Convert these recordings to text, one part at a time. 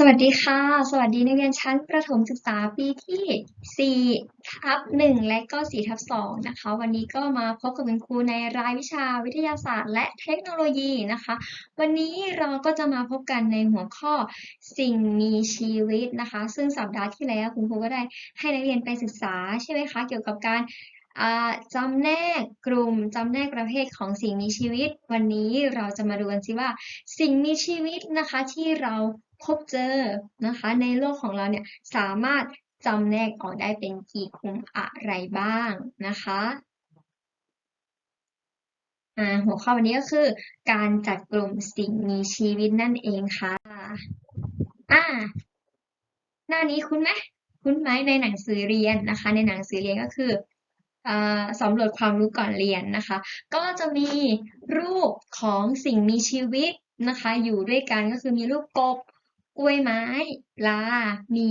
สวัสดีค่ะ สวัสดีนักเรียนชั้นประถมศึกษาปีที่4ทับ1และก็4ทับ2นะคะ วันนี้ก็มาพบกับคุณครูในรายวิชาวิทยาศาสตร์ และเทคโนโลยีนะคะ วันนี้เราก็จะมาพบกันในหัวข้อสิ่งมีชีวิตนะคะ ซึ่งสัปดาห์ที่แล้วคุณครูก็ได้ให้นักเรียนไปศึกษาใช่ไหมคะ เกี่ยวกับการจำแนกกลุ่มจำแนกประเภทของสิ่งมีชีวิต วันนี้เราจะมาดูกันสิว่า สิ่งมีชีวิตนะคะที่เรา พบเจอนะคะ ในโลกของเราเนี่ยสามารถจำแนกออกได้เป็นกี่กลุ่มอะไรบ้างนะคะหัวข้อวันนี้ก็คือ การจัดกลุ่มสิ่งมีชีวิตนั่นเองค่ะอ่าหน้านี้คุ้นไหมคุ้นไหมในหนังสือเรียนนะคะ ในหนังสือเรียนก็คืออสำรวจความรู้ก่อนเรียนนะคะ ก็จะมีรูปของสิ่งมีชีวิตนะคะ อยู่ด้วยกันก็คือมีรูปกบ กล้วยไม้ปลา หมี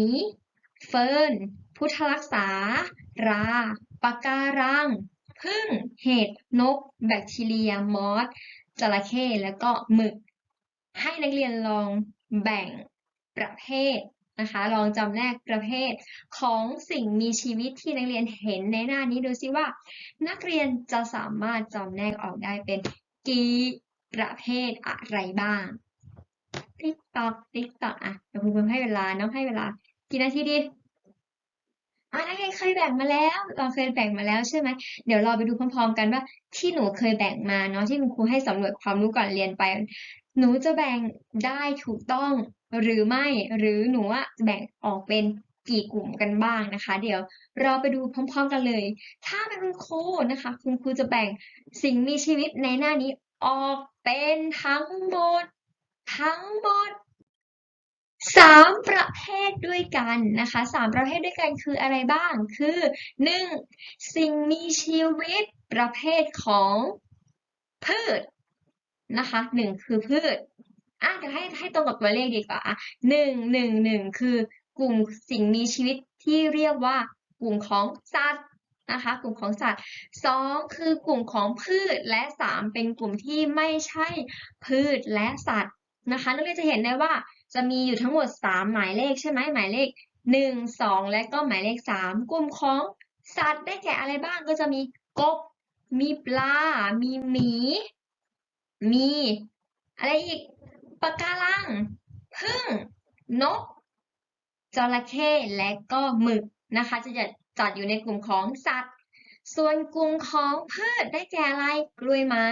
เฟิร์น พุทธรักษา ราปะการังผึ้งเห็ด นก แบคทีเรีย มอสจระเข้ แล้วก็หมึก ให้นักเรียนลองแบ่งประเภทนะคะ ลองจำแนกประเภทของสิ่งมีชีวิตที่นักเรียนเห็นในหน้านี้ดูซิว่า นักเรียนจะสามารถจำแนกออกได้เป็นกี่ประเภทอะไรบ้าง ติ๊กตอกติ๊กตอกอะเดี๋ยวคุณครูให้เวลาเน้องให้เวลา กี่นาทีดีอะนักเรียนเคยแบ่งมาแล้ว เราเคยแบ่งมาแล้วใช่ไหมเดี๋ยวเราไปดูพร้อมๆกันว่า ที่หนูเคยแบ่งมาเนาะที่คุณครูให้สำรวจความรู้ก่อนเรียนไป หนูจะแบ่งได้ถูกต้องหรือไม่หรือหนูอะจะแบ่งออกเป็นกี่กลุ่มกันบ้างนะคะ เดี๋ยวเราไปดูพร้อม ๆกันเลย ถ้าเป็นคุณครูนะคะ คุณครูจะแบ่งสิ่งมีชีวิตในหน้านี้ออกเป็นทั้งหมด ทั้งหมดสามประเภทด้วยกันนะคะสามประเภทด้วยกันคืออะไรบ้าง คือหนึ่งสิ่งมีชีวิตประเภทของพืชนะคะหนึ่งคือพืชอะเดี๋ยวให้ให้ตรงกับตัวเลขดีกว่าอะหนึ่งหนึ่งหนึ่งคือกลุ่มสิ่งมีชีวิตที่เรียกว่ากลุ่มของสัตว์นะคะกลุ่มของสัตว์สองคือกลุ่มของพืชและสามเป็นกลุ่มที่ไม่ใช่พืชและสัตว์ นะคะนักเรียนจะเห็นได้ว่าจะมีอยู่ทั้งหมด 3 หมายเลขใช่ไหมหมายเลข 1 2 และก็หมายเลข 3 กลุ่มของสัตว์ได้แก่อะไรบ้างก็จะมีกบ มีปลา มีหมี มี อะไรอีกปะการังผึ้งนก จระเข้และก็หมึกนะคะ จะจัดอยู่ในกลุ่มของสัตว์ ส่วนกลุ่มของพืชได้แก่อะไรกล้วยไม้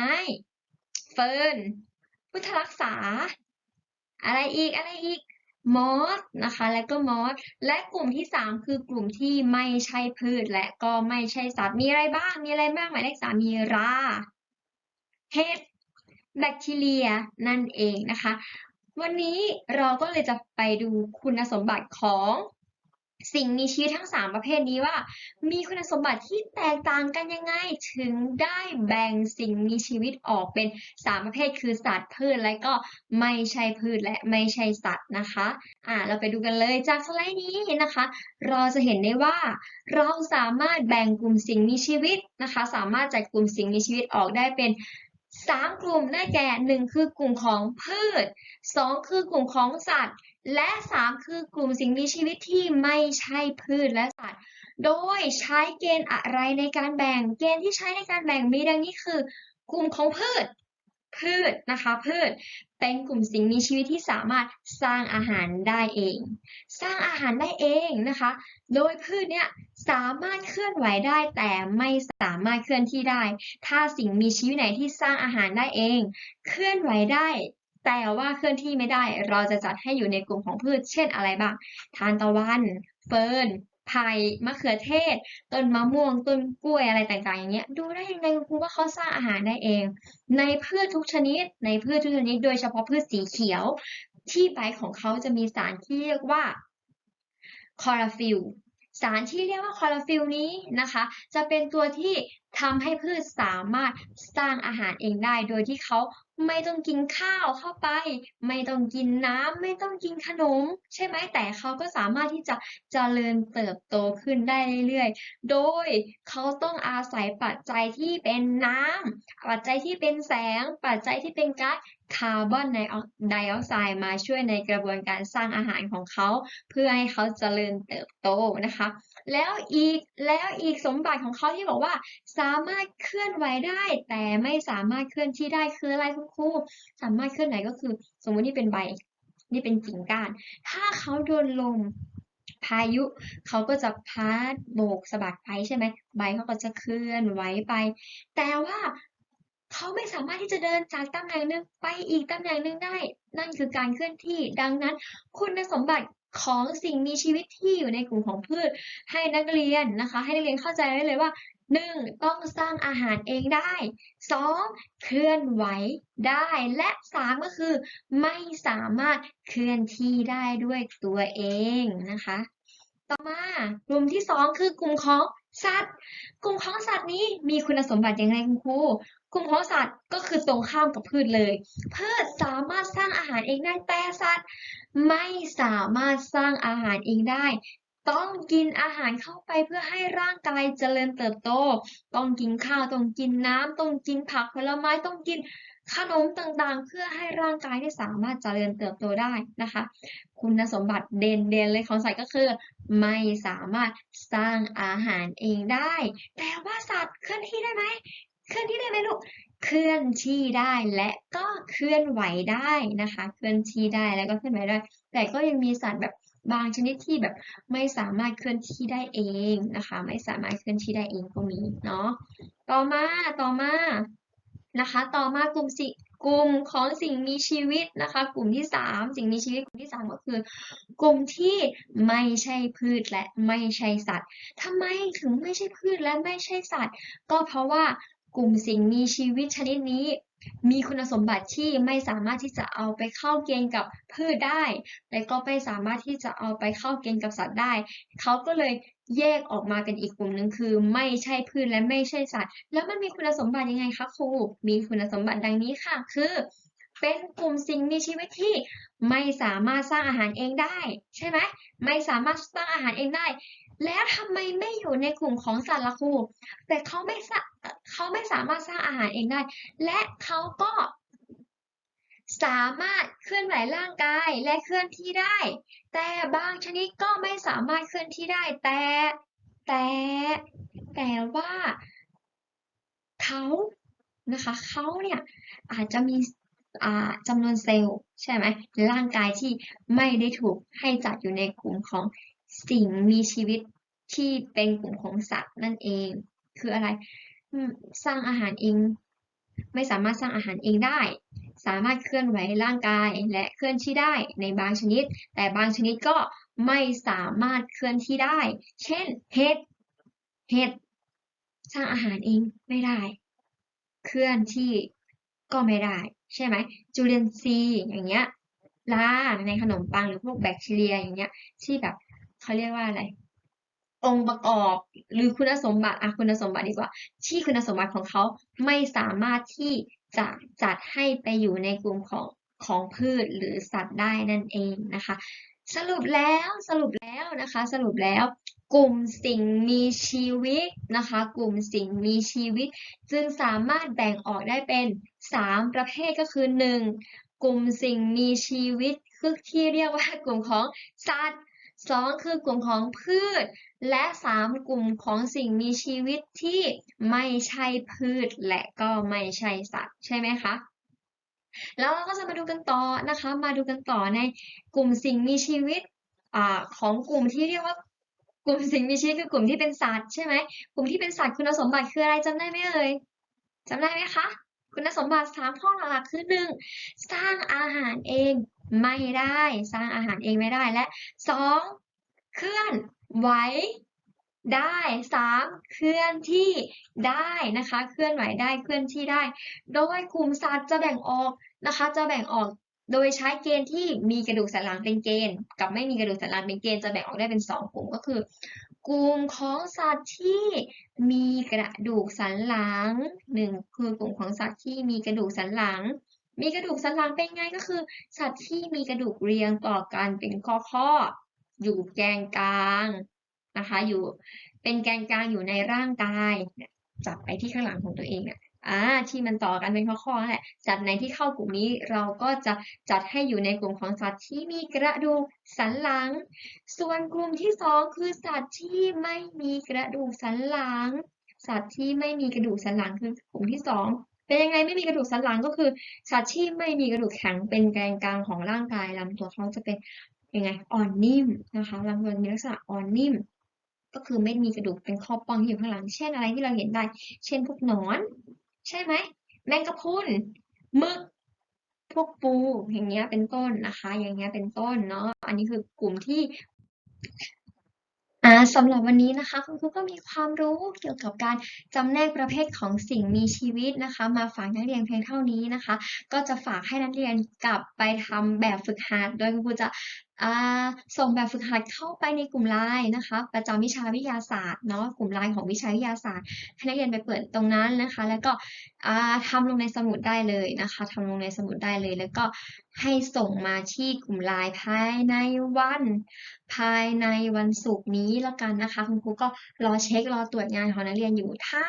เฟิร์นพุทธรักษา อะไรอีกอะไรอีกมอสนะคะและก็มอสและกลุ่มที่สามคือกลุ่มที่ไม่ใช่พืช และก็ไม่ใช่สัตว์มีอะไรบ้าง มีอะไรบ้างหมายเลขสามมีราเห็ดแบคทีเรียนั่นเองนะคะ วันนี้เราก็เลยจะไปดูคุณสมบัติของ สิ่งมีชีวิตทั้ง 3 ประเภทนี้ว่า มีคุณสมบัติที่แตกต่างกันยังไง ถึงได้แบ่งสิ่งมีชีวิตออกเป็น 3 ประเภทคือสัตว์พืชและก็ไม่ใช่พืชและไม่ใช่สัตว์นะคะอ่าเราไปดูกันเลยจากสไลด์นี้นะคะ เราจะเห็นได้ว่า เราสามารถแบ่งกลุ่มสิ่งมีชีวิตนะคะ สามารถจัดกลุ่มสิ่งมีชีวิตออกได้เป็นสามกลุ่มได้แก่หนึ่งคือกลุ่มของพืชสองคือกลุ่มของสัตว์ และสามคือกลุ่มสิ่งมีชีวิตที่ไม่ใช่พืชและสัตว์ โดยใช้เกณฑ์อะไรในการแบ่ง เกณฑ์ที่ใช้ในการแบ่งมีดังนี้คือ กลุ่มของพืช พืชนะคะ พืช เป็นกลุ่มสิ่งมีชีวิตที่สามารถสร้างอาหารได้เอง สร้างอาหารได้เองนะคะ โดยพืชเนี่ยสามารถเคลื่อนไหวได้แต่ไม่สามารถเคลื่อนที่ได้ ถ้าสิ่งมีชีวิตไหนที่สร้างอาหารได้เอง เคลื่อนไหวได้ แต่ว่าเคลื่อนที่ไม่ได้ เราจะจัดให้อยู่ในกลุ่มของพืช เช่นอะไรบ้าง ทานตะวัน เฟิร์นไผ่มะเขือเทศ ต้นมะม่วง ต้นกล้วยอะไรต่างๆ อย่างเงี้ย ดูได้ยังไงครูว่าเขาสร้างอาหารได้เอง ในพืชทุกชนิด ในพืชทุกชนิด โดยเฉพาะพืชสีเขียว ที่ใบของเขาจะมีสารที่เรียกว่าคอโรฟิล สารที่เรียกว่าคลอโรฟิลนี้นะคะ จะเป็นตัวที่ทำให้พืชสามารถสร้างอาหารเองได้ โดยที่เขาไม่ต้องกินข้าวเข้าไป ไม่ต้องกินน้ำไม่ต้องกินขนม ใช่ไหมแต่เขาก็สามารถที่จะเจริญเติบโตขึ้นได้เรื่อยๆ โดยเขาต้องอาศัยปัจจัยที่เป็นน้ำปัจจัยที่เป็นแสง ปัจจัยที่เป็นก๊าซ คาร์บอนไดออกไซด์มาช่วยในกระบวนการสร้างอาหารของเขา เพื่อให้เขาเจริญเติบโตนะคะ แล้วอีกแล้วอีกสมบัติของเขาที่บอกว่า สามารถเคลื่อนไหวได้ แต่ไม่สามารถเคลื่อนที่ได้คืออะไรคุณครูสามารถเคลื่อนไหวก็คือ สมมุตินี่เป็นใบนี่เป็นกิ่งก้าน ถ้าเขาโดนลมพายุเขาก็จะพัดโบกสะบัดไปใช่ไหมใบเขาก็จะเคลื่อนไหวไป แต่ว่า เขาไม่สามารถที่จะเดินจากตำแหน่งหนึ่งไปอีกตำแหน่งหนึ่งได้ นั่นคือการเคลื่อนที่ ดังนั้น คุณสมบัติของสิ่งมีชีวิตที่อยู่ในกลุ่มของพืช ให้นักเรียนนะคะ ให้นักเรียนเข้าใจไว้เลยว่าหนึ่งต้องสร้างอาหารเองได้สองเคลื่อนไหวได้ และสามก็คือ ไม่สามารถเคลื่อนที่ได้ด้วยตัวเองนะคะ ต่อมากลุ่มที่สองคือกลุ่มของสัตว์ กลุ่มของสัตว์นี้มีคุณสมบัติอย่างไรคุณครู กลุ่มของสัตว์ก็คือตรงข้ามกับพืชเลย พืชสามารถสร้างอาหารเองได้แต่สัตว์ ไม่สามารถสร้างอาหารเองได้ ต้องกินอาหารเข้าไปเพื่อให้ร่างกายเจริญเติบโต ต้องกินข้าว ต้องกินน้ำต้องกินผักผลไม้ต้องกินขนมต่างๆ เพื่อให้ร่างกายได้สามารถเจริญเติบโตได้นะคะ คุณสมบัติเด่นๆเลยของสัตว์ก็คือ ไม่สามารถสร้างอาหารเองได้ แต่ว่าสัตว์เคลื่อนที่ได้ไหม เคลื่อนที่ได้ไหมลูก เคลื่อนที่ได้และก็เคลื่อนไหวได้นะคะ เคลื่อนที่ได้แล้วก็เคลื่อนไหวได้ แต่ก็ยังมีสัตว์แบบบางชนิดที่แบบไม่สามารถเคลื่อนที่ได้เองนะคะ ไม่สามารถเคลื่อนที่ได้เองก็มีเนาะ ต่อมาต่อมานะคะ ต่อมากลุ่มสิกลุ่มของสิ่งมีชีวิตนะคะ กลุ่มที่สามสิ่งมีชีวิตกลุ่มที่สามก็คือ กลุ่มที่ไม่ใช่พืชและไม่ใช่สัตว์ทำไมถึงไม่ใช่พืชและไม่ใช่สัตว์ ก็เพราะว่า กลุ่มสิ่งมีชีวิตชนิดนี้ มีคุณสมบัติที่ไม่สามารถที่จะเอาไปเข้าเกณฑ์กับพืชได้ และก็ไม่สามารถที่จะเอาไปเข้าเกณฑ์กับสัตว์ได้ เขาก็เลยแยกออกมาเป็นอีกกลุ่มหนึ่งคือ ไม่ใช่พืชและไม่ใช่สัตว์ แล้วมันมีคุณสมบัติยังไงคะครู มีคุณสมบัติดังนี้ค่ะ คือ เป็นกลุ่มสิ่งมีชีวิตที่ไม่สามารถสร้างอาหารเองได้ ใช่ไหม ไม่สามารถสร้างอาหารเองได้ แล้วทำไมไม่อยู่ในกลุ่มของสัตว์ละคูแต่เขาไม่สเขาไม่สามารถสร้างอาหารเองได้ และเขาก็สามารถเคลื่อนไหวร่างกายและเคลื่อนที่ได้ แต่บางชนิดก็ไม่สามารถเคลื่อนที่ได้ แต่แต่แต่ว่าเขานะคะเขาเนี่ยอาจจะมีจำนวนเซลล์ใช่ไหมร่างกายที่ไม่ได้ถูกให้จัดอยู่ในกลุ่มของ สิ่งมีชีวิตที่เป็นกลุ่มของสัตว์นั่นเอง คืออะไรสร้างอาหารเอง ไม่สามารถสร้างอาหารเองได้ สามารถเคลื่อนไหวร่างกายและเคลื่อนที่ได้ในบางชนิด แต่บางชนิดก็ไม่สามารถเคลื่อนที่ได้ เช่นเห็ดเห็ดสร้างอาหารเองไม่ได้ เคลื่อนที่ก็ไม่ได้ ใช่ไหมจุลินทรีย์อย่างเงี้ยลาในขนมปังหรือพวกแบคทีเรียอย่างเงี้ยที่แบบ เขาเรียกว่าอะไร องค์ประกอบหรือคุณสมบัติอะคุณสมบัติดีกว่า ที่คุณสมบัติของเขาไม่สามารถที่จะจัดให้ไปอยู่ในกลุ่มของของพืชหรือสัตว์ได้นั่นเองนะคะ สรุปแล้วสรุปแล้วนะคะ สรุปแล้วกลุ่มสิ่งมีชีวิตนะคะ กลุ่มสิ่งมีชีวิต จึงสามารถแบ่งออกได้เป็นสามประเภทก็คือหนึ่งกลุ่มสิ่งมีชีวิตคือที่เรียกว่ากลุ่มของสัตว์ สองคือกลุ่มของพืช และสามกลุ่มของสิ่งมีชีวิตที่ไม่ใช่พืชและก็ไม่ใช่สัตว์ใช่ไหมคะแล้วเราก็จะมาดูกันต่อนะคะ มาดูกันต่อในกลุ่มสิ่งมีชีวิตอของกลุ่มที่เรียกว่ากลุ่มสิ่งมีชีวิตคือกลุ่มที่เป็นสัตว์ใช่ไหมกลุ่มที่เป็นสัตว์คุณสมบัติคืออะไรจำได้ไหมเอ่ยจำได้ไหมคะ คุณสมบัติสามข้อหลักคือหนึ่งสร้างอาหารเองไม่ได้สร้างอาหารเองไม่ได้และสองเคลื่อนไหวได้สามเคลื่อนที่ได้นะคะ เคลื่อนไหวได้เคลื่อนที่ได้ โดยกลุ่มสัตว์จะแบ่งออกนะคะ จะแบ่งออกโดยใช้เกณฑ์ที่มีกระดูกสันหลังเป็นเกณฑ์ กับไม่มีกระดูกสันหลังเป็นเกณฑ์จะแบ่งออกได้เป็นสองกลุ่มก็คือ กลุ่มของสัตว์ที่มีกระดูกสันหลังหนึ่งคือกลุ่มของสัตว์ที่มีกระดูกสันหลัง มีกระดูกสันหลังเป็นไงก็คือ สัตว์ที่มีกระดูกเรียงต่อกันเป็นข้อๆอยู่แกนกลางนะคะอยู่เป็นแกนกลางอยู่ในร่างกายจับไปที่ข้างหลังของตัวเองเนี่ย อ่าที่มันต่อกันเป็นข้อๆนั่นแหละสัตว์ไหนที่เข้ากลุ่มนี้เราก็จะจัดให้อยู่ในกลุ่มของสัตว์ที่มีกระดูกสันหลัง ส่วนกลุ่มที่สองคือสัตว์ที่ไม่มีกระดูกสันหลัง สัตว์ที่ไม่มีกระดูกสันหลังคือกลุ่มที่สองเป็นยังไงไม่มีกระดูกสันหลังก็คือสัตว์ที่ไม่มีกระดูกแข็งเป็นแกนกลางของร่างกายลำตัวเขาจะเป็นยังไงอ่อนนิ่มนะคะลำตัวมีลักษณะอ่อนนิ่ม ก็คือไม่มีกระดูกเป็นข้อป้องที่อยู่ข้างหลัง เช่นอะไรที่เราเห็นได้ เช่นพวกหนอน ใช่ไหมแมงกะพรุนมึกพวกปูอย่างเงี้ยเป็นต้นนะคะ อย่างเงี้ยเป็นต้นเนาะอันนี้คือกลุ่มที่สำหรับวันนี้นะคะคุณครูก็มีความรู้เกี่ยวกับการจำแนกประเภทของสิ่งมีชีวิตนะคะ มาฝากนักเรียนเพียงเท่านี้นะคะ ก็จะฝากให้นักเรียนกลับไปทำแบบฝึกหัดโดยคุณครูจะ อ่าส่งแบบฝึกหัดเข้าไปในกลุ่มไลน์นะคะ ประจำวิชาวิทยาศาสตร์เนาะกลุ่มไลน์ของวิชาวิทยาศาสตร์ให้นักเรียนไปเปิดตรงนั้นนะคะ แล้วก็อ่าทำลงในสมุดได้เลยนะคะทำลงในสมุดได้เลย แล้วก็ ให้ส่งมาที่กลุ่มไลน์ภายในวัน ภายในวันศุกร์นี้แล้วกันนะคะ คุณครูก็รอเช็ครอตรวจงานของนักเรียนอยู่ ถ้า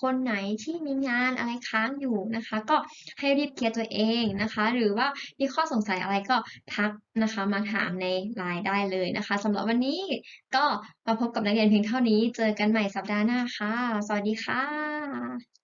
คนไหนที่มีงานอะไรค้างอยู่นะคะ ก็ให้รีบเคลียร์ตัวเองนะคะ หรือว่ามีข้อสงสัยอะไรก็ทักนะคะมาถามในไลน์ได้เลยนะคะสำหรับวันนี้ก็มาพบกับนักเรียนเพียงเท่านี้ เจอกันใหม่สัปดาห์หน้าค่ะ สวัสดีค่ะ